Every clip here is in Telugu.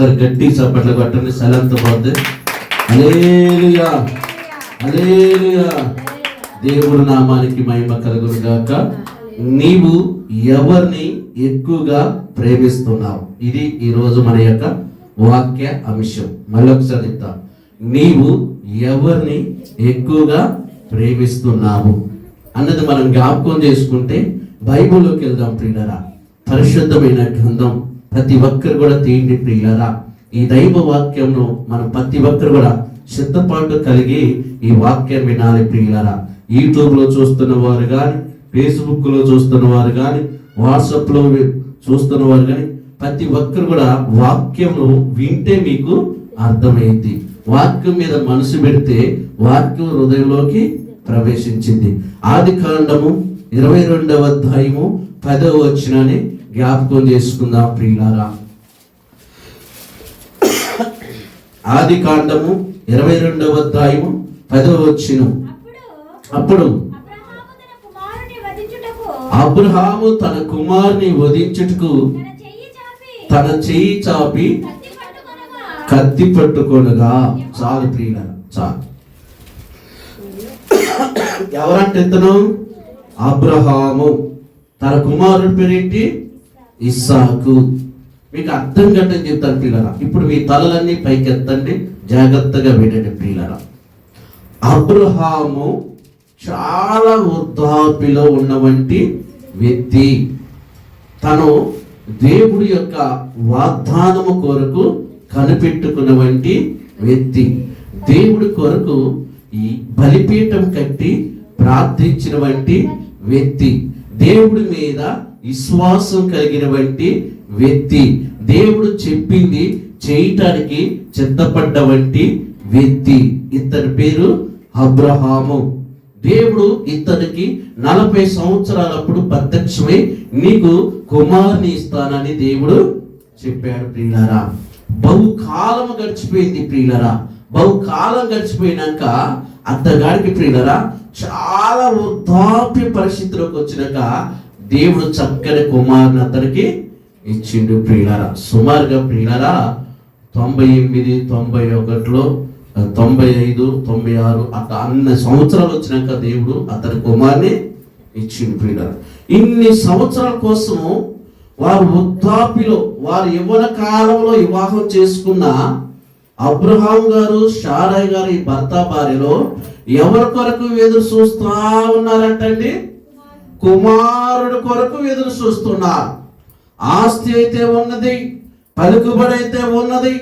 ఒకసారి గట్టి చప్పట్లు కొట్టండి. సలంత పోతే అలేలుయా అలేలుయా దేవుడు నామానికి మహిమ కలుగును గాక. నీవు ఎవరిని ఎక్కువగా ప్రేమిస్తున్నావు? ఇది ఈరోజు మన యొక్క వాక్య అంశం. మళ్ళొకసారి చెప్తా. నీవు ఎవరిని ఎక్కువగా ప్రేమిస్తున్నావు? అన్నది మనం జ్ఞాపకం చేసుకుంటే బైబిల్లోకి వెళ్దాం ప్రియులరా. పరిశుద్ధమైన గ్రంథం ప్రతి ఒక్కరు కూడా తీయండి ప్రియులరా. ఈ దైవ వాక్యంను మనం ప్రతి ఒక్కరు కూడా సిద్ధపాటు కలిగి ఈ వాక్యం వినాలి ప్రియులరా. యూట్యూబ్లో చూస్తున్న వారు కానీ ఫేస్బుక్లో చూస్తున్న వారు కానీ వాట్సాప్లో చూస్తున్న వారు కానీ ప్రతి ఒక్కరు కూడా వాక్యము వింటే మీకు అర్థమైంది వాక్యం మీద మనసు పెడితే వాక్యం హృదయంలోకి ప్రవేశించింది. ఆది కాండము ఇరవై రెండవ అధ్యాయము పదవ వచ్చినని జ్ఞాపకం చేసుకుందాం ప్రియులారా. ఆది కాండము ఇరవై రెండవ అధ్యాయము పదవ వచ్చిన. అప్పుడు అబ్రహాము తన కుమారుని వధించుటకు తన చేయి చెయ్యి చాపి కత్తి పట్టుకొనగా చాలు ప్రియుల చాలు. ఎవరంటే ఇతను? అబ్రహాము. తన కుమారుడు పేరేంటి? ఇస్సాకు. మీకు అర్థం కట్టని చెప్తాను పిల్లరా ఇప్పుడు మీ తలలన్నీ పైకి ఎత్తండి జాగ్రత్తగా వినండి పిల్లరా అబ్రహాము చాలా వృద్ధాపిలో ఉన్నవంటి వ్యక్తి. తను దేవుడి యొక్క వాగ్దానము కొరకు కనిపెట్టుకున్నవంటి వ్యక్తి. దేవుడి కొరకు ఈ బలిపీఠం కట్టి ప్రార్థించినవంటి వ్యక్తి. దేవుడి మీద విశ్వాసం కలిగినటువంటి వ్యక్తి. దేవుడు చెప్పింది చేయటానికి చిత్తపడ్డవంటి వ్యక్తి. ఇతని పేరు అబ్రహాము. దేవుడు ఇతనికి నలభై సంవత్సరాలప్పుడు ప్రత్యక్షమై నీకు కుమారుని ఇస్తానని దేవుడు చెప్పాడు ప్రియులరా. బహుకాలం గడిచిపోయింది ప్రియులరా. బహుకాలం గడిచిపోయినాక అంతగాడికి ప్రియులరా చాలా వృద్ధాప్య పరిస్థితిలోకి వచ్చినాక దేవుడు చక్కని కుమారుని అతనికి ఇచ్చిండు ప్రియులరా. సుమారుగా ప్రియులరా తొంభై ఎనిమిది తొంభై ఒకటిలో తొంభై ఐదు తొంభై ఆరు అట్లా అన్ని సంవత్సరాలు వచ్చినాక దేవుడు అతని కుమార్ని ఇచ్చిండు ప్రియులరా. ఇన్ని సంవత్సరాల కోసము వారు వృద్ధాపిలో వారు యవ్వన కాలంలో వివాహం చేసుకున్న అబ్రహాం గారు షారాయ్ గారు ఈ భర్త భార్యలో ఎవరి కొరకు ఎదురు చూస్తా ఉన్నారంటండి? కుమారుడు కొరకు ఎదురు చూస్తున్నారు. ఆస్తి అయితే ఉన్నది పలుకుబడి అయితే ఉన్నది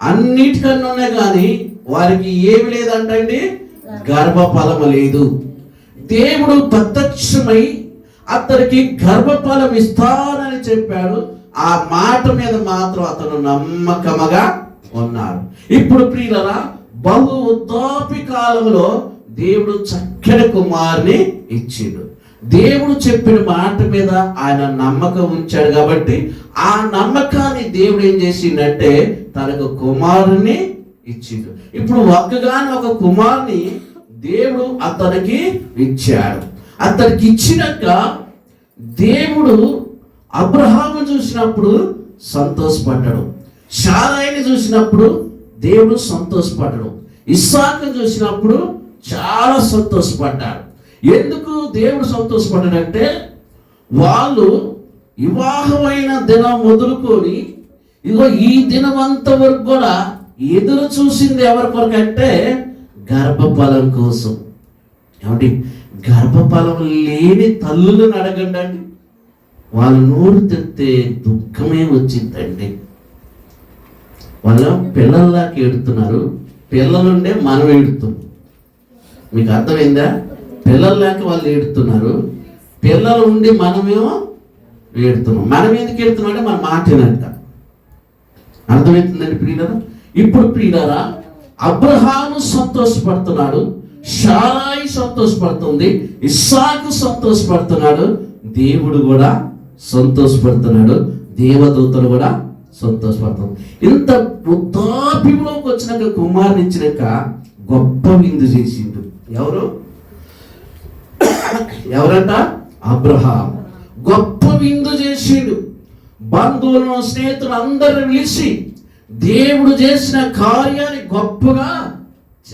అన్నిటికన్నా ఉన్నాయి కానీ వారికి ఏమి లేదంటండి? గర్భఫలము లేదు. దేవుడు ప్రత్యక్షమై అతనికి గర్భఫలం ఇస్తానని చెప్పాడు. ఆ మాట మీద మాత్రం అతను నమ్మకముగా ఉన్నాడు. ఇప్పుడు ప్రియులరా బహు ఉద్దాపి కాలంలో దేవుడు చక్కని కుమారుని ఇచ్చిండు. దేవుడు చెప్పిన మాట మీద ఆయన నమ్మకం ఉంచాడు కాబట్టి ఆ నమ్మకాన్ని దేవుడు ఏం చేసిండంటే తనకు కుమారుని ఇచ్చిండు. ఇప్పుడు ఒక్కగాని ఒక కుమారుని దేవుడు అతనికి ఇచ్చాడు. అతనికి ఇచ్చినాక దేవుడు అబ్రహాము చూసినప్పుడు సంతోషపడ్డాడు. షారాయిని చూసినప్పుడు దేవుడు సంతోషపడ్డాడు. ఇస్సాకు చూసినప్పుడు చాలా సంతోషపడ్డాడు. ఎందుకు దేవుడు సంతోషపడ్డాడంటే వాళ్ళు వివాహమైన దినం మొదలుకొని ఇదిగో ఈ దినం అంత వరకు కూడా ఎదురు చూసింది ఎవరి కొరకు అంటే గర్భఫలం కోసం. ఏమండి? గర్భఫలం లేని తల్లులను అడగండి అండి. వాళ్ళ నోరు తెస్తే దుఃఖమే వచ్చిందండి. వాళ్ళ పిల్లల్లాకి ఏడుతున్నారు. పిల్లలుండే మనం ఏడుతున్నాం. మీకు అర్థమైందా? పిల్లలు లేక వాళ్ళు ఏడుతున్నారు. పిల్లలు ఉండి మనమేమో ఏడుతున్నాం. మనం ఎందుకు ఏడుతున్నాం అంటే మన మాట అర్థమవుతుందండి ప్రియులరా? ఇప్పుడు ప్రియులరా అబ్రహాము సంతోషపడుతున్నాడు షారాయి సంతోషపడుతుంది ఇస్సాకు సంతోషపడుతున్నాడు దేవుడు కూడా సంతోషపడుతున్నాడు దేవదూతలు కూడా సంతోషపడుతుంది ఇంత వృద్ధాప్యంలోకి వచ్చినాక కుమారునిచ్చినాక గొప్ప విందు చేసిండు. ఎవరు? ఎవరంట? అబ్రహాం గొప్ప విందు చేసిండు. బంధువులను స్నేహితులు అందరిని పిలిచి దేవుడు చేసిన కార్యాన్ని గొప్పగా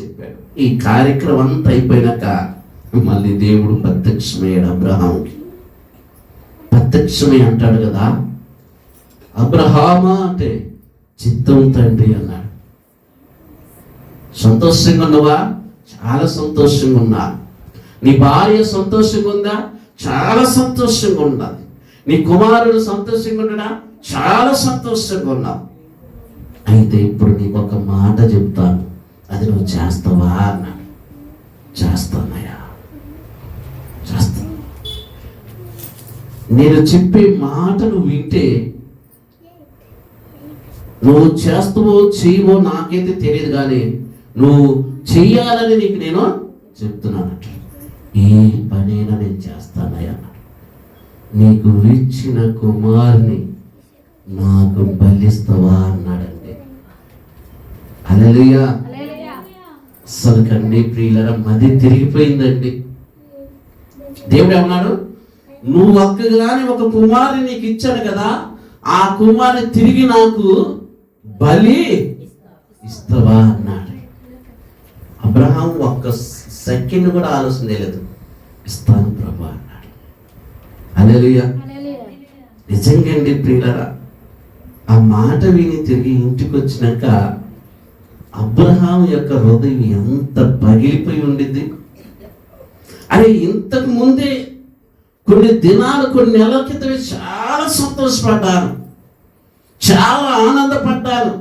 చెప్పాడు. ఈ కార్యక్రమం అంతా అయిపోయినాక మళ్ళీ దేవుడు ప్రత్యక్షమయ్యాడు అబ్రహాంకి ప్రత్యక్షమై అంటాడు కదా? అబ్రహామా అంటే చిత్తం తండ్రి అన్నాడు. సంతోషంగా ఉన్నవా? చాలా సంతోషంగా ఉన్నా నీ భార్య సంతోషంగా ఉందా చాలా సంతోషంగా ఉండాలి నీ కుమారుడు సంతోషంగా ఉండడా చాలా సంతోషంగా ఉన్నావు అయితే ఇప్పుడు నీకు ఒక మాట చెప్తాను. అది నువ్వు చేస్తావా అన్నాడు. చేస్తానయ్యా. చేస్తా. నేను చెప్పే మాట నువ్వు వింటే నువ్వు చేస్తావో చేయవో నాకైతే తెలియదు కానీ నువ్వు చెయ్యాలని నీకు నేను చెప్తున్నాను ఏ పనైనా నేను చేస్తానయ్యా. నీకు ఇచ్చిన కుమారుని నాకు బలిస్తావా అన్నాడండి. అలలుయా అసలు కన్నీ ప్రియులరా మది తిరిగిపోయిందండి. దేవుడు ఏమన్నాడు? నువ్వు ఒక్కగానే ఒక కుమారుని నీకు ఇచ్చాను కదా ఆ కుమారుని తిరిగి నాకు బలి ఇస్తావా అన్నాడు. అబ్రహాం ఒక్క సెకండ్ కూడా ఆలోచన చేయలేదు. ఇస్తాను ప్రభా అన్నాడు. అలెలుయ నిజంగా అండి ప్రియులరా ఆ మాట విని తిరిగి ఇంటికి వచ్చినాక అబ్రహాం యొక్క హృదయం ఎంత పగిలిపోయి ఉండింది. అరే ఇంతకు ముందే కొన్ని దినాలు కొన్ని నెలల క్రితమే చాలా సంతోషపడ్డాను. చాలా ఆనందపడ్డాను.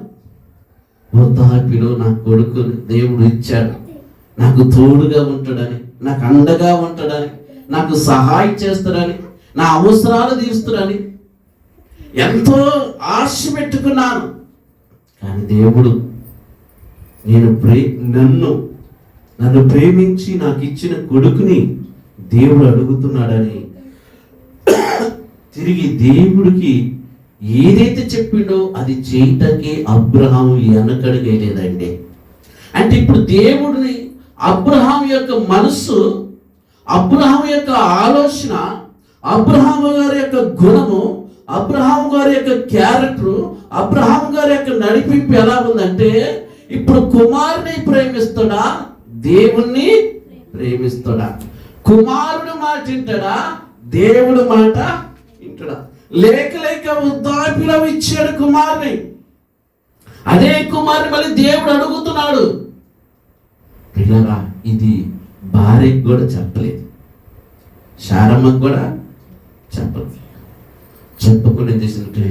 వృద్ధాపిలో నా కొడుకుని దేవుడు ఇచ్చాడు. నాకు తోడుగా ఉంటాడని. నాకు అండగా ఉంటాడని నాకు సహాయం చేస్తాడని నా అవసరాలు తీరుస్తాడని ఎంతో ఆశ పెట్టుకున్నాను. కానీ దేవుడు నేను ప్రే నన్ను నన్ను ప్రేమించి నాకు ఇచ్చిన కొడుకుని దేవుడు అడుగుతున్నాడని తిరిగి దేవుడికి ఏదైతే చెప్పిండో అది చేయటానికి అబ్రహాం వెనకడిగలేదండి అంటే ఇప్పుడు దేవుడిని అబ్రహాం యొక్క మనస్సు అబ్రహాం యొక్క ఆలోచన అబ్రహాం గారి యొక్క గుణము అబ్రహాం గారి యొక్క క్యారెక్టర్ అబ్రహాం గారి యొక్క నడిపింపు ఎలా ఉందంటే ఇప్పుడు కుమారుని ప్రేమిస్తాడా? దేవుణ్ణి ప్రేమిస్తాడా? కుమారుడు మాట వింటాడా? దేవుడు మాట వింటాడా? లేక లేక వృద్ధాప్యలో ఇచ్చాడు కుమారుని. అదే కుమారుని మళ్ళీ దేవుడు అడుగుతున్నాడు. పిల్లరా ఇది భార్యకు కూడా చెప్పలేదు. శారమ్మకు కూడా చెప్పలేదు. చెప్పకుండా ఏం చేసినట్టే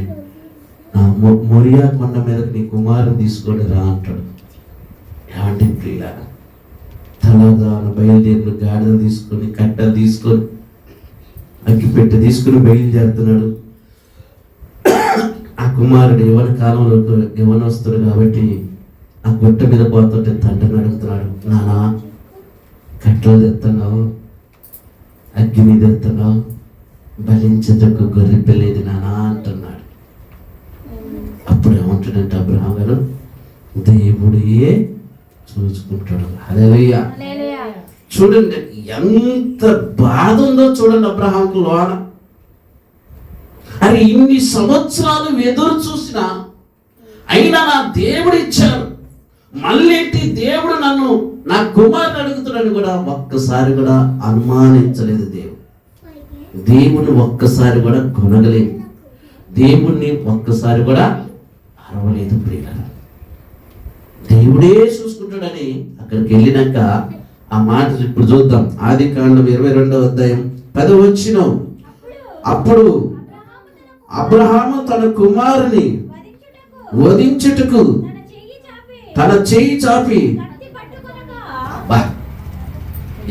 నా మొరియా కొండ మీద నీ కుమారుని తీసుకొని రా అంటాడు. ఏమంటే ప్రియుల తలదాన బయలుదేరిన గాడిద తీసుకొని కట్ట తీసుకొని అగ్గిపెట్టె తీసుకుని బయలుదేరుతున్నాడు. ఆ కుమారుడు యవన కాలంలో యవనొస్తాడు కాబట్టి ఆ గుట్ట మీద పోతుంటే తండ్రిని అడుగుతున్నాడు నానా కట్టలు తెస్తున్నావు అగ్గి మీద ఎత్తున్నావు బలించటకు గొర్రె పిల్లేది నానా అంటున్నాడు. అప్పుడు ఏమంటాడంటే అబ్రహాం గారు? దేవుడే చూసుకుంటాడు. అదేవయ్యా చూడండి ఎంత బాధ ఉందో చూడండి అబ్రహాంకు లోన. అరే ఇన్ని సంవత్సరాలు ఎదురు చూసినా అయినా నా దేవుడు ఇచ్చారు మళ్ళీ దేవుడు నన్ను నా కుమారుని అడుగుతున్నాడు కూడా ఒక్కసారి కూడా అనుమానించలేదు దేవుడు. దేవుని ఒక్కసారి కూడా కొనగలేదు దేవుణ్ణి ఒక్కసారి కూడా అరవలేదు ప్రియుల దేవుడే చూసుకుంటాడని అక్కడికి వెళ్ళినాక ఆ మాట ఇప్పుడు చూద్దాం. ఆది కాండం ఇరవై రెండవ అధ్యాయం పది వచ్చిన. అప్పుడు అబ్రహాము తన కుమారుని వధించుటకు తన చేయి చాపి. అబ్బా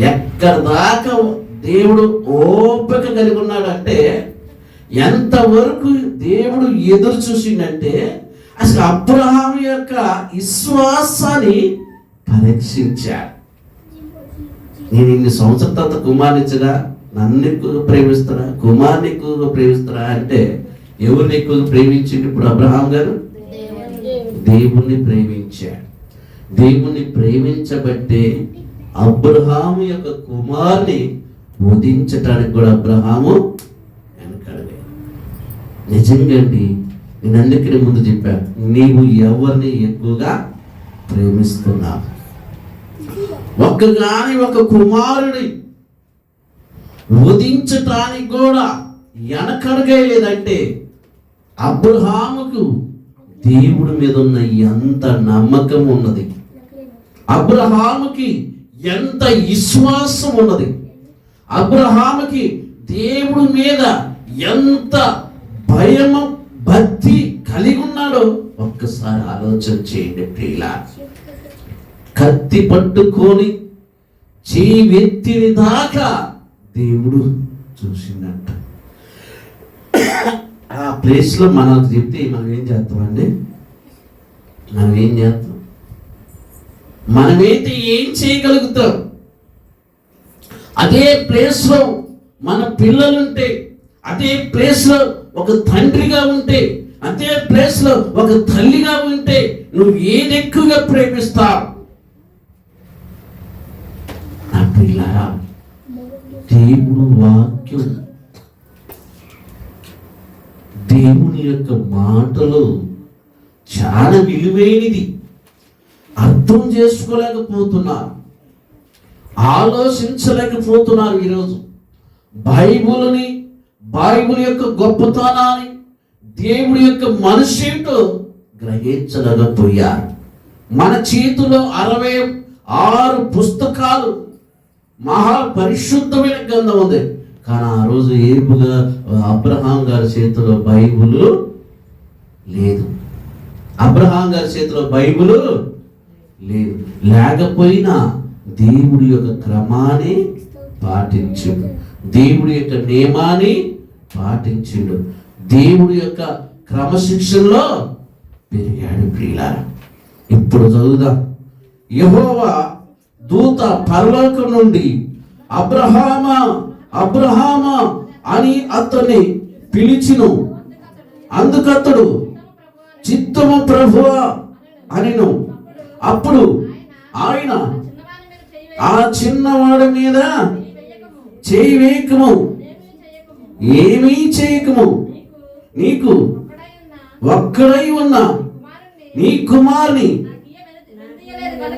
ఎక్కడ దాకా దేవుడు ఓపిక కలిగి ఉన్నాడంటే ఎంతవరకు దేవుడు ఎదురు చూసిండంటే అసలు అబ్రహాం యొక్క విశ్వాసాన్ని పరీక్షించాడు. నేను ఇన్ని సంవత్సరాల తర్వాత కుమార్ని ఇచ్చినా నన్ను ఎక్కువగా ప్రేమిస్తారా కుమార్ని ఎక్కువగా ప్రేమిస్తారా అంటే ఎవరిని ఎక్కువగా ప్రేమించింది ఇప్పుడు అబ్రహాం గారు? దేవుణ్ణి ప్రేమించాడు. దేవుణ్ణి ప్రేమించబట్టే అబ్రహాము యొక్క కుమార్ని వధించటానికి కూడా అబ్రహాము వెనకడలే నిజంగా అండి నేను అందుకనే ముందు చెప్పాను నీవు ఎవరిని ఎక్కువగా ప్రేమిస్తున్నావు? ఒక్కగాని ఒక కుమారుని వధించటానికి కూడా వెనకడగా లేదంటే అబ్రహాముకు దేవుడి మీద ఉన్న ఎంత నమ్మకం ఉన్నది? అబ్రహాముకి ఎంత విశ్వాసం ఉన్నది? అబ్రహాముకి దేవుడి మీద ఎంత భయము భక్తి కలిగి ఉన్నాడో ఒక్కసారి ఆలోచన చేయండి ప్రియులా కత్తి పట్టుకొని చేవెత్తిని దాకా దేవుడు చూసిందంట ఆ ప్లేస్లో మనకు చెప్తే మనం ఏం చేస్తామండి మనం ఏం చేస్తాం? మనమైతే ఏం చేయగలుగుతాం? అదే ప్లేస్లో మన పిల్లలుంటే అదే ప్లేస్లో ఒక తండ్రిగా ఉంటే అదే ప్లేస్లో ఒక తల్లిగా ఉంటే నువ్వు ఏది ఎక్కువగా ప్రేమిస్తావు? నా పిల్లరా దేవుడు వాక్యం దేవుని యొక్క మాటలు చాలా విలువైనది. అర్థం చేసుకోలేకపోతున్నారు. ఆలోచించలేకపోతున్నారు ఈరోజు. బైబుల్ని బైబుల్ యొక్క గొప్పతనాన్ని దేవుడి యొక్క మనసేంటో గ్రహించలేకపోయారు. మన చేతిలో అరవై ఆరు పుస్తకాలు మహా పరిశుద్ధమైన గ్రంథం ఉంది. కానీ ఆ రోజు ఏపుగా అబ్రహాం గారి చేతిలో బైబుల్ లేదు. అబ్రహాం గారి చేతిలో బైబుల్ లేదు. లేకపోయినా దేవుడి యొక్క క్రమాన్ని పాటించుడు. దేవుడి యొక్క నియమాన్ని పాటించుడు. దేవుడి యొక్క క్రమశిక్షణలో పెరిగాడు ప్రియులారా. ఇప్పుడు చదువుదాం. యహోవా దూత పరలోకం నుండి అబ్రహామా అబ్రహామా అని అతన్ని పిలిచిను. అందుకతడు చిత్తము ప్రభువ అనిను. అప్పుడు ఆయన ఆ చిన్నవాడి మీద చేయి వేయకము. ఏమీ చేయకము. నీకు ఒక్కడై ఉన్న నీ కుమార్ని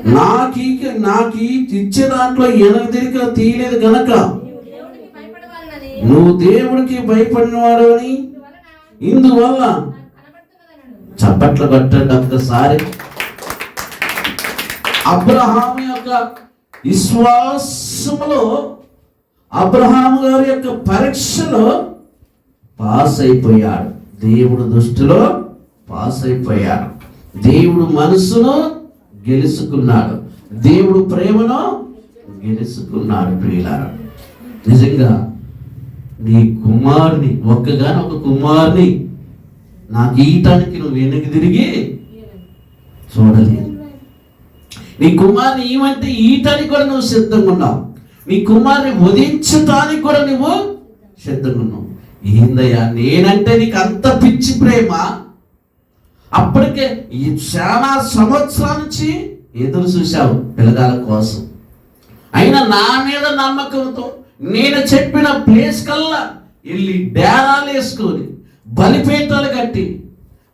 నాకీ నాకీ ఇచ్చే దాంట్లో ఎనగదిరిక తీయలేదు గనక నువ్వు దేవుడికి భయపడినవాడు అని ఇందువల్ల చప్పట్లు కొట్టండి ఒక్కసారి. అబ్రహాం యొక్క విశ్వాసములో అబ్రహాం గారి యొక్క పరీక్షలో పాస్ అయిపోయాడు దేవుడు దృష్టిలో పాస్ అయిపోయాడు దేవుడు మనసును గెలుచుకున్నాడు దేవుడు ప్రేమను గెలుచుకున్నాడు ప్రియులారా. నిజంగా నీ కుమారుని ఒక్కగాని ఒక కుమారుని నాకు గీతానికి నువ్వు వెనక్కి తిరిగి చూడలేదు. నీ కుమారుని ఏమంటే ఈటానికి కూడా నువ్వు సిద్ధంగా ఉన్నావు. నీ కుమారుని వధించటానికి కూడా నువ్వు సిద్ధంగా ఉన్నావు. ఏందయ్యా నేనంటే నీకు అంత పిచ్చి ప్రేమ? అప్పటికే ఈ చాలా సంవత్సరాల నుంచి ఎదురు చూశావు పిల్లగాల కోసం. అయినా నా మీద నమ్మకంతో నేను చెప్పిన ప్లేస్ కల్లా వెళ్ళి డేరాలు వేసుకొని బలిపీఠాలు కట్టి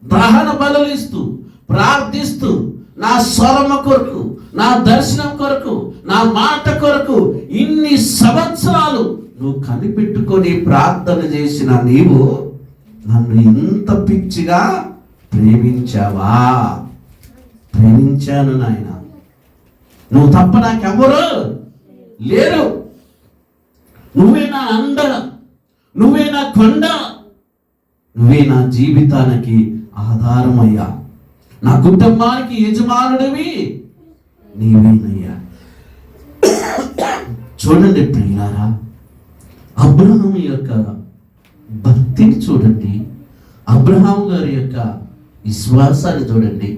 దహన బలులు ఇస్తూ ప్రార్థిస్తూ నా స్వరమ కొరకు నా దర్శనం కొరకు నా మాట కొరకు ఇన్ని సంవత్సరాలు నువ్వు కనిపెట్టుకొని ప్రార్థన చేసిన నీవు నన్ను ఇంత పిచ్చిగా ప్రేమించావా? ప్రేమించాను నాయన. నువ్వు తప్ప నాకెవరు లేరు. నువ్వే నా అండ నువ్వే నా కొండ. నువ్వే నా జీవితానికి ఆధారమయ్యా. నా కుటుంబానికి యజమానుడివి నీవేనయ్యా. చూడండి ప్రియులారా అబ్రహం యొక్క భక్తిని చూడండి. అబ్రహాం గారి యొక్క విశ్వాసాన్ని చూడండి.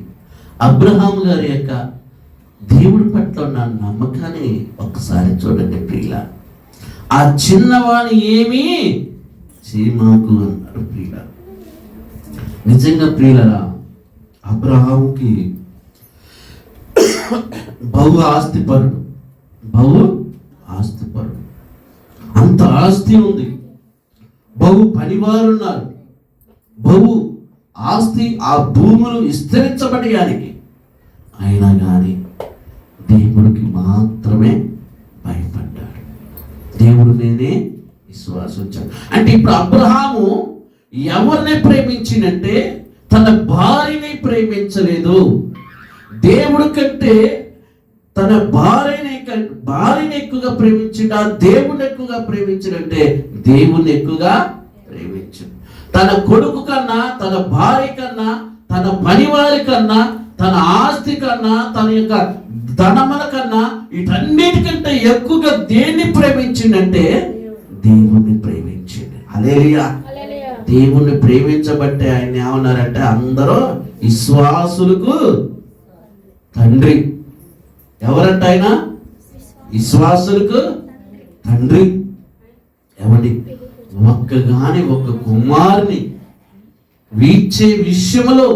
అబ్రహాం గారి యొక్క దేవుడి పట్ల ఉన్న నమ్మకాన్ని ఒకసారి చూడండి ప్రియులారా. ఆ చిన్నవాణి ఏమీ చేయమాకు అన్నారు ప్రియుల. నిజంగా ప్రియులరా అబ్రహాంకి బహు ఆస్తిపరుడు. బహు ఆస్తిపరుడు. అంత ఆస్తి ఉంది. బహు పనివారు ఉన్నారు బహు ఆస్తి ఆ భూములు విస్తరించబడడానికి అయినా కానీ దేవుడు విశ్వాసించాడు అంటే ఇప్పుడు అబ్రహాము ఎవరిని ప్రేమించినంటే తన భార్యని ప్రేమించలేదు. దేవుడు కంటే తన భార్యని భార్యని ఎక్కువగా ప్రేమించిండా దేవుని ఎక్కువగా ప్రేమించినంటే దేవుని ఎక్కువగా ప్రేమించు తన కొడుకు కన్నా తన భార్య కన్నా తన పనివారి కన్నా తన ఆస్తి కన్నా తన యొక్క ధనముల కన్నా వీటన్నిటికంటే ఎక్కువగా దేన్ని ప్రేమించిండంటే దేవుణ్ణి ప్రేమించింది అలేలియా దేవుణ్ణి ప్రేమించబట్టే ఆయన ఏమన్నారంటే అందరూ విశ్వాసులకు తండ్రి. ఎవరంట ఆయన? విశ్వాసులకు తండ్రి. ఎవడి ఒక్కగాని ఒక కుమారుని. వీచే విషయములో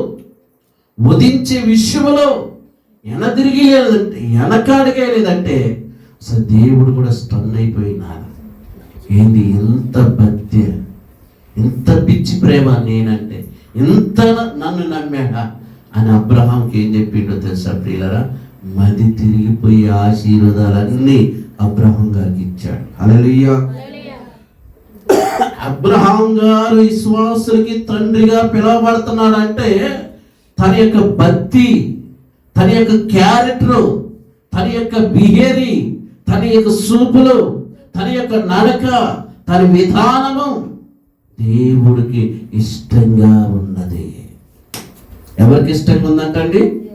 ఉదించే విషయంలో వెనదిరిగి లేదంటే వెనకాడిగే లేదంటే అసలు దేవుడు కూడా స్టన్ అయిపోయినాడు. ఏంది ఎంత భక్తి ఎంత పిచ్చి ప్రేమ నేనంటే ఎంత నన్ను నమ్మాడా అని అబ్రహాంకి ఏం చెప్పిండో తెలుసా ప్రియులరా? మది తిరిగిపోయి ఆశీర్వాదాలన్నీ అబ్రహం గారికి ఇచ్చాడు. అలలియా అబ్రహాం గారు విశ్వాసులకి తండ్రిగా పిలువబడుతున్నాడు అంటే తన యొక్క భక్తి తన యొక్క క్యారెక్టర్ తన యొక్క బిహేవి తన యొక్క సూపులు తన యొక్క నడక తన విధానము దేవుడికి ఇష్టంగా ఉన్నది. ఎవరికి ఇష్టంగా ఉందంటండి?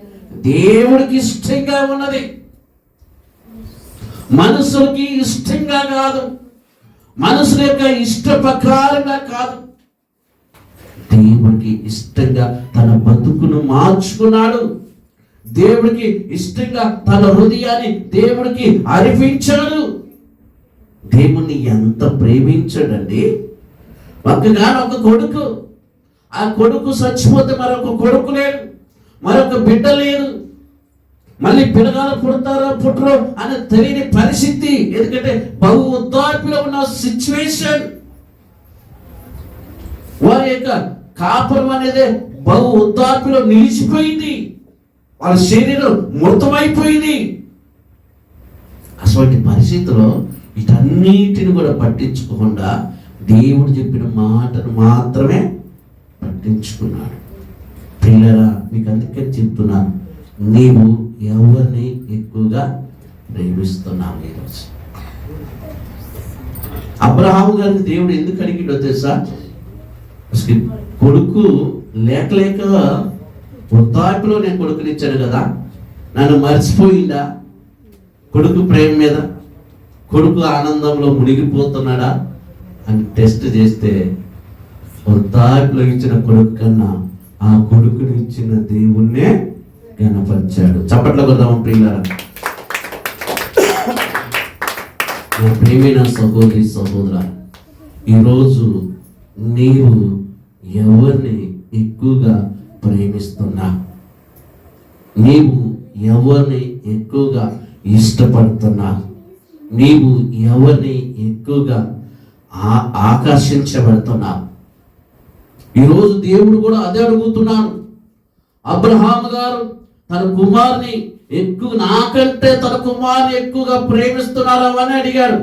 దేవుడికి ఇష్టంగా ఉన్నది. మనసుకి ఇష్టంగా కాదు. మనసుల యొక్క ఇష్ట ప్రకారంగా కాదు. విధంగా తన బతుకును మార్చుకున్నాడు. దేవుడికి ఇష్టంగా తన హృదయాన్ని దేవుడికి అర్పించాడు. దేవుణ్ణి ఎంత ప్రేమించాడండి? ఒక్కగాను ఒక కొడుకు. ఆ కొడుకు చచ్చిపోతే మరొక కొడుకు లేడు. మరొక బిడ్డ లేదు. మళ్ళీ పిల్లగాలు పుడతారో పుట్టరో అని తెలియని పరిస్థితి. ఎందుకంటే బహు వృద్ధాప్యలో ఉన్న సిచ్యువేషన్ వారి యొక్క కాపురం అనేది బహు వృద్ధాప్యలో నిలిచిపోయింది. వాళ్ళ శరీరం మృతమైపోయింది. అటువంటి పరిస్థితిలో వీటన్నిటిని కూడా పట్టించుకోకుండా దేవుడు చెప్పిన మాటను మాత్రమే పట్టించుకున్నాడు. పిల్లరా మీకు అందుకే చెప్తున్నాను. నీవు ఎవరిని ఎక్కువగా ప్రేమిస్తున్నావు ఈరోజు? అబ్రహాము గారిని దేవుడు ఎందుకు అడిగిడో తెలుసా? కొడుకు లేక లేక వృద్ధాప్యలో నేను కొడుకునిచ్చాను కదా నన్ను మర్చిపోయిందా? కొడుకు ప్రేమ మీద కొడుకు ఆనందంలో మునిగిపోతున్నాడా అని టెస్ట్ చేస్తే వృద్ధాప్యలో ఇచ్చిన కొడుకు కన్నా ఆ కొడుకుని ఇచ్చిన దేవుణ్ణే గణపరిచాడు చప్పట్ల కొద్దాం ప్రియులారా. నా ప్రేమైన సహోదరి సహోదర ఈరోజు నీవు ఎవరిని ఎక్కువగా ప్రేమిస్తున్నా? నీవు ఎవరిని ఎక్కువగా ఇష్టపడుతున్నా? నీవు ఎవరిని ఎక్కువగా ఆ- ఆకర్షించబడుతున్నా? ఈరోజు దేవుడు కూడా అదే అడుగుతున్నాను అబ్రహాం గారు తన కుమారుని ఎక్కువ నాకంటే తన కుమారుని ఎక్కువగా ప్రేమిస్తున్నారా అని అడిగాడు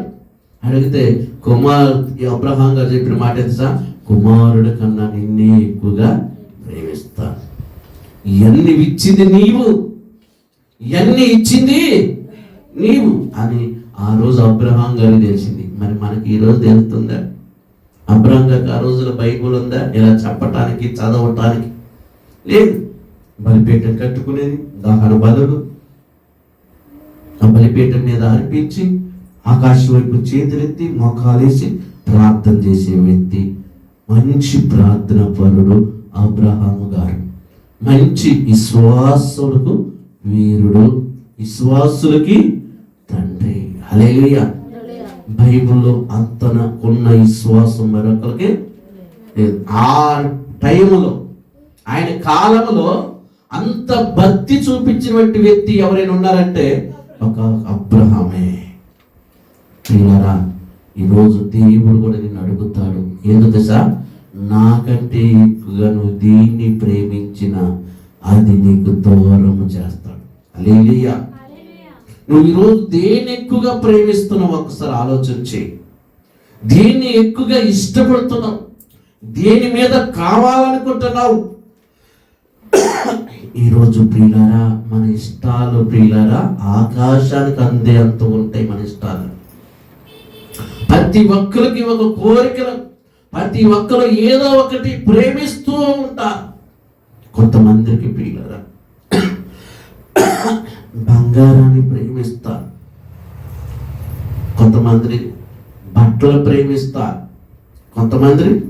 అడిగితే కుమార్ అబ్రహాం గారు చెప్పిన మాట తెలుసా కుమారుడు కన్నా నిన్నే ఎక్కువగా ప్రేమిస్తా. ఇవన్నీ ఇచ్చింది నీవు? ఇవన్నీ ఇచ్చింది నీవు? అని ఆ రోజు అబ్రహాం గారు తెలిసింది. మరి మనకి ఈ రోజు తెలుస్తుందా? అబ్రహాం గారికి ఆ రోజుల బైబుల్ ఉందా? ఇలా చెప్పటానికి చదవటానికి? లేదు. బలిపీఠం కట్టుకునేది దహన బలులు. ఆ బలిపీఠం మీద అర్పించి ఆకాశం వైపు చేతులెత్తి మోకాలేసి ప్రార్థన చేసే వ్యక్తి. మంచి ప్రార్థన పరుడు అబ్రహాము గారు. మంచి విశ్వాసులకు వీరుడు. విశ్వాసులకి తండ్రి. అలేయ బైబిల్లో అంతన ఉన్న విశ్వాసం మరొకరికి ఆ టైములో ఆయన కాలంలో అంత భక్తి చూపించినటువంటి వ్యక్తి ఎవరైనా ఉన్నారంటే ఒక అబ్రహమే. ప్రియులారా ఈరోజు దేవుడు కూడా నేను అడుగుతాడు. ఏందో తెలుసా? నాకంటే ఎక్కువగా నువ్వు దీన్ని ప్రేమించిన అది నీకు దూరము చేస్తాడు. అలేలియా నువ్వు ఈరోజు దేన్ని ఎక్కువగా ప్రేమిస్తున్నావు ఒకసారి ఆలోచన చేయి. దేన్ని ఎక్కువగా ఇష్టపడుతున్నావు? దేని మీద కావాలనుకుంటున్నావు? ఈరోజు ప్రియులారా మన ఇష్టాలు ప్రియులారా ఆకాశానికి అందే అంత ఉంటాయి మన ఇష్టాలు. ప్రతి ఒక్కరికి ఒక కోరికలు ప్రతి ఒక్కరు ఏదో ఒకటి ప్రేమిస్తూ ఉంటారు. కొంతమందికి పిల్లరా బంగారాన్ని ప్రేమిస్తారు. కొంతమంది బట్టలు ప్రేమిస్తారు. కొంతమంది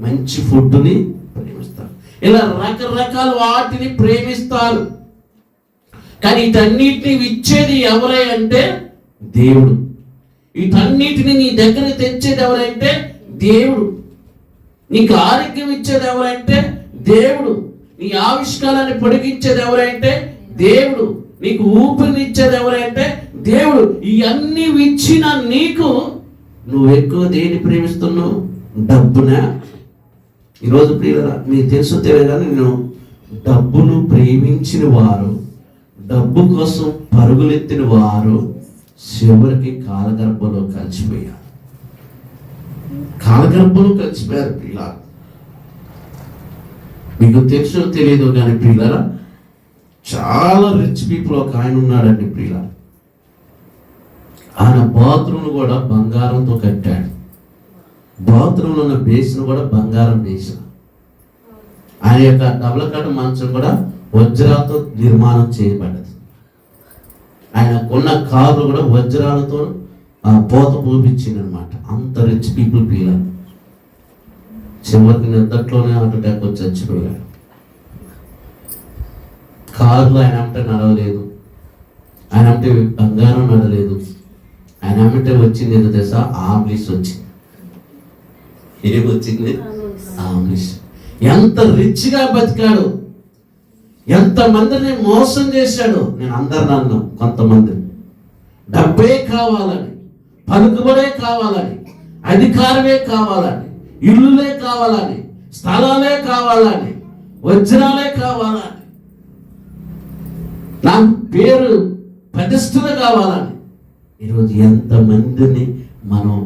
మంచి ఫుడ్ని ప్రేమిస్తారు. ఇలా రకరకాల వాటిని ప్రేమిస్తారు. కానీ ఇటన్నిటిని ఇచ్చేది ఎవరే అంటే దేవుడు. వీటన్నిటిని నీ దగ్గర తెచ్చేది ఎవరంటే దేవుడు. నీకు ఆరోగ్యం ఇచ్చేది ఎవరంటే దేవుడు. నీ ఆవిష్కారాన్ని పొడిగించేది ఎవరంటే దేవుడు. నీకు ఊపిరిని ఇచ్చేది ఎవరంటే దేవుడు. ఇవన్నీ ఇచ్చిన నీకు నువ్వు ఎక్కువ దేని ప్రేమిస్తున్నావు? డబ్బునా? ఈరోజు ప్రియులరా మీకు తెలుసు తెలియదు కానీ నేను డబ్బును ప్రేమించిన వారు డబ్బు కోసం పరుగులెత్తిన వారు చివరికి కాలగర్భంలో కలిసిపోయారు. కాలగర్భంలో కలిసిపోయారు పిల్లలు. మీకు తెలుసో తెలియదు కానీ ప్రియులరా చాలా రిచ్ పీపుల్ ఒక ఆయన ఉన్నాడండి ప్రియుల ఆయన బాత్రూమ్ కూడా బంగారంతో కట్టాడు. బాత్రూంలో ఉన్న బేసిన్ కూడా బంగారం బేసిన. ఆయన యొక్క డబుల్ కట్ మంచం కూడా వజ్రాలతో నిర్మాణం చేయబడ్డది. ఆయన కొన్న కారు కూడా వజ్రాలతో ఆ, పోత అనమాట అంత రిచ్ పీపుల్ పీల చివరికి నిద్దట్లోనే హార్ట్ అటాక్ వచ్చి చచ్చిపోయాడు కారులో ఆయన అంటే నడవలేదు. ఆయన అంటే బంగారం నడలేదు. ఆయన అంటే వచ్చింది ఏదో తెలుసా? ఆంబ్లిస్ వచ్చింది ఏం వచ్చింది ఆంబ్లిస్ ఎంత రిచ్గా బతికాడు. ఎంతమందిని మోసం చేశాడు నేను అందరిని అన్నా కొంతమంది డబ్బే కావాలని పలుకుబడే కావాలని అధికారమే కావాలని ఇల్లులే కావాలని స్థలాలే కావాలని వజ్రాలే కావాలని నా పేరు ప్రతిష్టలు కావాలని. ఈరోజు ఎంతమందిని మనం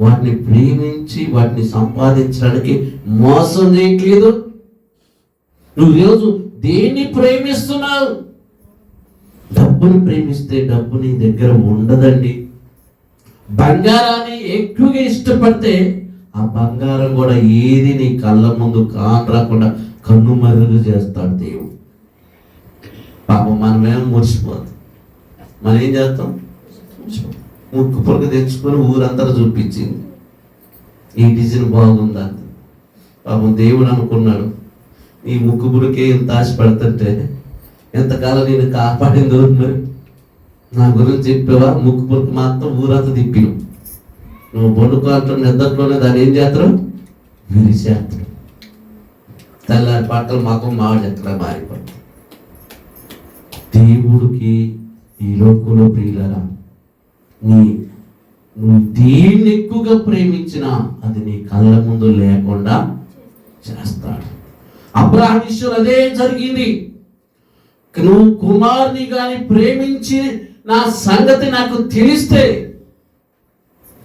వాటిని ప్రేమించి వాటిని సంపాదించడానికి మోసం చేయట్లేదు? నువ్వు ఈరోజు దేన్ని ప్రేమిస్తున్నావు డబ్బుని ప్రేమిస్తే డబ్బు నీ దగ్గర ఉండదండి. బంగారాన్ని ఎక్కువగా ఇష్టపడితే ఆ బంగారం కూడా ఏది నీ కళ్ళ ముందు కానరాకుండా కన్ను మరుగు చేస్తాడు దేవుడు. పాపం మనమేం మురిసిపోతాం మనం ఏం చేస్తాం? ముక్కు పొరక తెచ్చుకొని ఊరంతా చూపించింది. ఈ డిజైన్ బాగుందా పాపం దేవుడు అనుకున్నాడు. ఈ ముక్కు ఎంత ఇంత ఎంతకాలం నేను కాపాడింది మరి నా గురించి చెప్పేవా? ముక్కు మాత్రం ఊరంతా తిప్పిను. నువ్వు బొడుకోవటం నిద్రలోనే దాన్ని ఏం చేస్తారు విరిచేస్తారు తెల్లారి పాటలు మాకు మామిడి ఎక్కడ మారిపోతుంది దేవుడికి ఈ లోకంలో ప్రియులరా నీ నువ్వు దేన్ని ఎక్కువగా ప్రేమించినా అది నీ కళ్ళ ముందు లేకుండా చేస్తాడు. అబ్రాహం విషయంలో అదే జరిగింది. నువ్వు కుమారుని కానీ ప్రేమించి నా సంగతి నాకు తెలిస్తే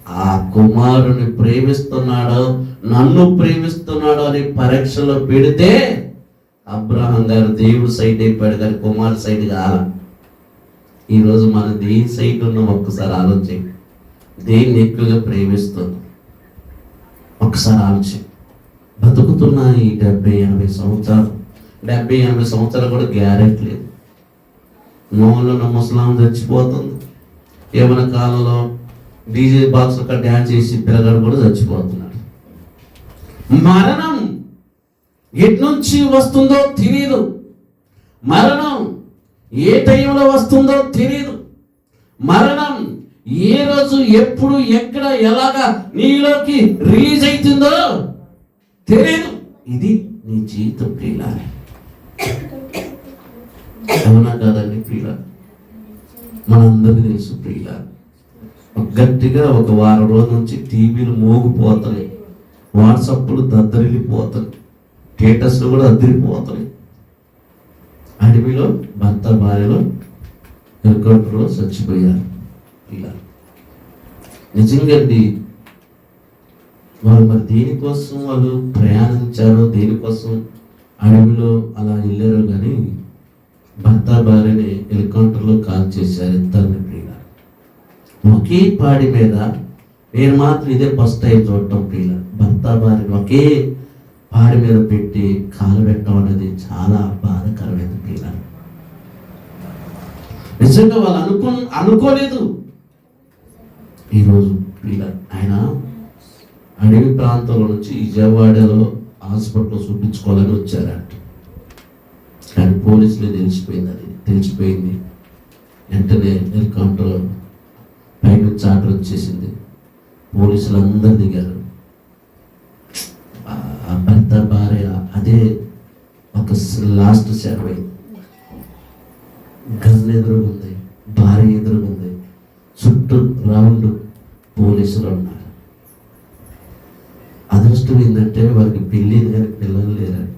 ఆ కుమారుని ప్రేమిస్తున్నాడో నన్ను ప్రేమిస్తున్నాడో అని పరీక్షలో పెడితే అబ్రహం గారు దేవుడు సైడ్ అయిపోయాడు కానీ కుమారు సైడ్ కాల. ఈరోజు మనం దేని సైడ్ ఉన్నాం ఒక్కసారి ఆలోచన దేన్ని ఎక్కువగా ప్రేమిస్తున్నాం? ఒక్కసారి ఆలోచన బతుకుతున్న ఈ డెబ్బై ఎనభై సంవత్సరాలు. డెబ్బై ఎనభై సంవత్సరాలు కూడా గ్యారెంట్ లేదు. నోళ్ళలో ముసలాం చచ్చిపోతుంది. ఏమైనా కాలంలో డీజే బాక్స్ ఒక డ్యాన్స్ చేసి పిల్లగాడు కూడా చచ్చిపోతున్నాడు. మరణం ఎటు నుంచి వస్తుందో తెలియదు మరణం ఏ టైంలో వస్తుందో తెలియదు మరణం ఏ రోజు ఎప్పుడు ఎక్కడ ఎలాగా నీలోకి రిలీజ్ అవుతుందో తెలియదు ఇది నీ జీవితం ప్రియులారే అవునా కాదండి ప్రియుల మనందరికీ తెలుసు ప్రియుల గట్టిగా ఒక వారం రోజుల నుంచి టీవీలు మోగిపోతున్నాయి. వాట్సాప్లు దద్దరిల్లిపోతాయి స్టేటస్లు కూడా అద్దరిపోతున్నాయి. అడవిలో భర్త భార్యలో హెలికాప్టర్లో చచ్చిపోయారు ఇలా నిజంగా అండి వాళ్ళు మరి దేనికోసం వాళ్ళు ప్రయాణించారో దేనికోసం అడవిలో అలా వెళ్ళారో కానీ భర్త భార్యని హెలికాప్టర్లో కాల్ చేశారు ఇద్దరిని ప్రియుల ఒకే పాడి మీద నేను మాత్రం ఇదే ఫస్ట్ టైం చూడటం ప్రియుల భర్త భార్యని ఒకే పాడి మీద పెట్టి కాలు పెట్టడం అనేది చాలా బాధకరమైన ప్రియుల నిజంగా వాళ్ళు అనుకో అనుకోలేదు. ఈరోజు ప్రియుల ఆయన అడవి ప్రాంతంలో నుంచి విజయవాడలో హాస్పిటల్లో చూపించుకోవాలని వచ్చారంట. కానీ పోలీసులు తెలిసిపోయింది అది తెలిసిపోయింది. వెంటనే హెలికాప్టర్ పైనుంచి ఆర్డర్ వచ్చేసింది. పోలీసులు అందరు దిగారు. ఆ- భర్త భార్య అదే ఒక లాస్ట్ సర్వే గన్ ఎదురుగుంది భార్య ఎదురుగుంది. చుట్టూ రౌండ్ పోలీసులు ఉన్నారు. అదృష్టం ఏంటంటే వారికి పెళ్ళి కానీ పిల్లలు లేరండి.